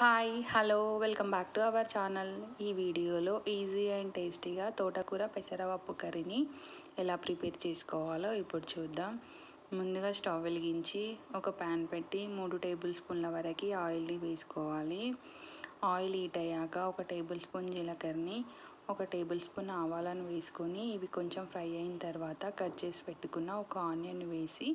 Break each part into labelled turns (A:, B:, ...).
A: Hi hello welcome back to our channel ఈ వీడియోలో easy and టేస్టీగా తోటకూర పెసరపప్పు కర్రీని ఎలా ప్రిపేర్ చేసుకోవాలో ఇప్పుడు చూద్దాం. ముందుగా స్టవ్ వెలిగించి ఒక ప్యాన్ పెట్టి మూడు టేబుల్ స్పూన్ల వరకు ఆయిల్ని వేసుకోవాలి. ఆయిల్ హీట్ అయ్యాక ఒక టేబుల్ స్పూన్ జీలకర్రని ఒక టేబుల్ స్పూన్ ఆవాలను వేసుకొని ఇవి కొంచెం ఫ్రై అయిన తర్వాత కట్ చేసి పెట్టుకున్న ఒక ఆనియన్ వేసి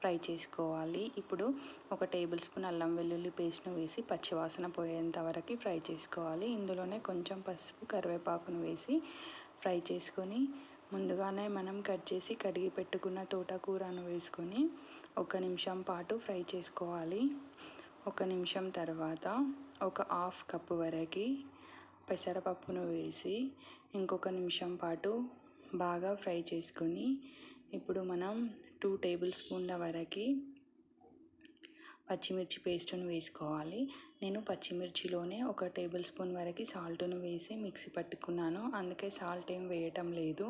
A: ఫ్రై చేసుకోవాలి. ఇప్పుడు ఒక టేబుల్ స్పూన్ అల్లం వెల్లుల్లి పేస్ట్ను వేసి పచ్చివాసన పోయేంత వరకు ఫ్రై చేసుకోవాలి. ఇందులోనే కొంచెం పసుపు కరివేపాకును వేసి ఫ్రై చేసుకొని ముందుగానే మనం కట్ చేసి కడిగి పెట్టుకున్న తోటకూరను వేసుకొని ఒక నిమిషం పాటు ఫ్రై చేసుకోవాలి. ఒక నిమిషం తర్వాత ఒక హాఫ్ కప్పు వరకు పెసరపప్పును వేసి ఇంకొక నిమిషం పాటు బాగా ఫ్రై చేసుకొని ఇప్పుడు మనం టూ టేబుల్ స్పూన్ల వరకు పచ్చిమిర్చి పేస్ట్ను వేసుకోవాలి. నేను పచ్చిమిర్చిలోనే ఒక టేబుల్ స్పూన్ వరకు సాల్ట్ను వేసి మిక్సీ పట్టుకున్నాను. అందుకే సాల్ట్ ఏం వేయటం లేదు.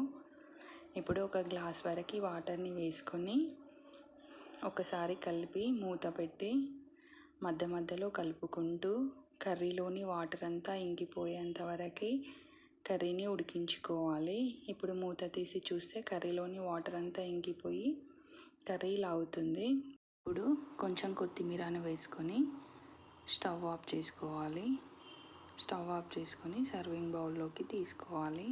A: ఇప్పుడు ఒక గ్లాస్ వరకు వాటర్ని వేసుకొని ఒకసారి కలిపి మూత పెట్టి మధ్య మధ్యలో కలుపుకుంటూ కర్రీలోని వాటర్ అంతా ఇంకిపోయేంత వరకు కర్రీని ఉడికించుకోవాలి. ఇప్పుడు మూత తీసి చూస్తే కర్రీలోని వాటర్ అంతా ఇంకిపోయి కర్రీ ఇలా అవుతుంది. ఇప్పుడు కొంచెం కొత్తిమీరను వేసుకొని స్టవ్ ఆఫ్ చేసుకోవాలి. స్టవ్ ఆఫ్ చేసుకొని సర్వింగ్ బౌల్లోకి తీసుకోవాలి.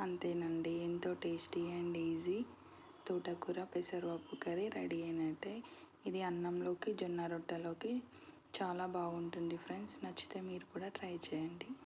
A: అంతేనండి ఎంతో టేస్టీ అండ్ ఈజీ. తోటకూర పెసరపప్పు కర్రీ రెడీ అయినట్టే. ఇది అన్నంలోకి జొన్న రొట్టెలోకి చాలా బాగుంటుంది ఫ్రెండ్స్. నచ్చితే మీరు కూడా ట్రై చేయండి.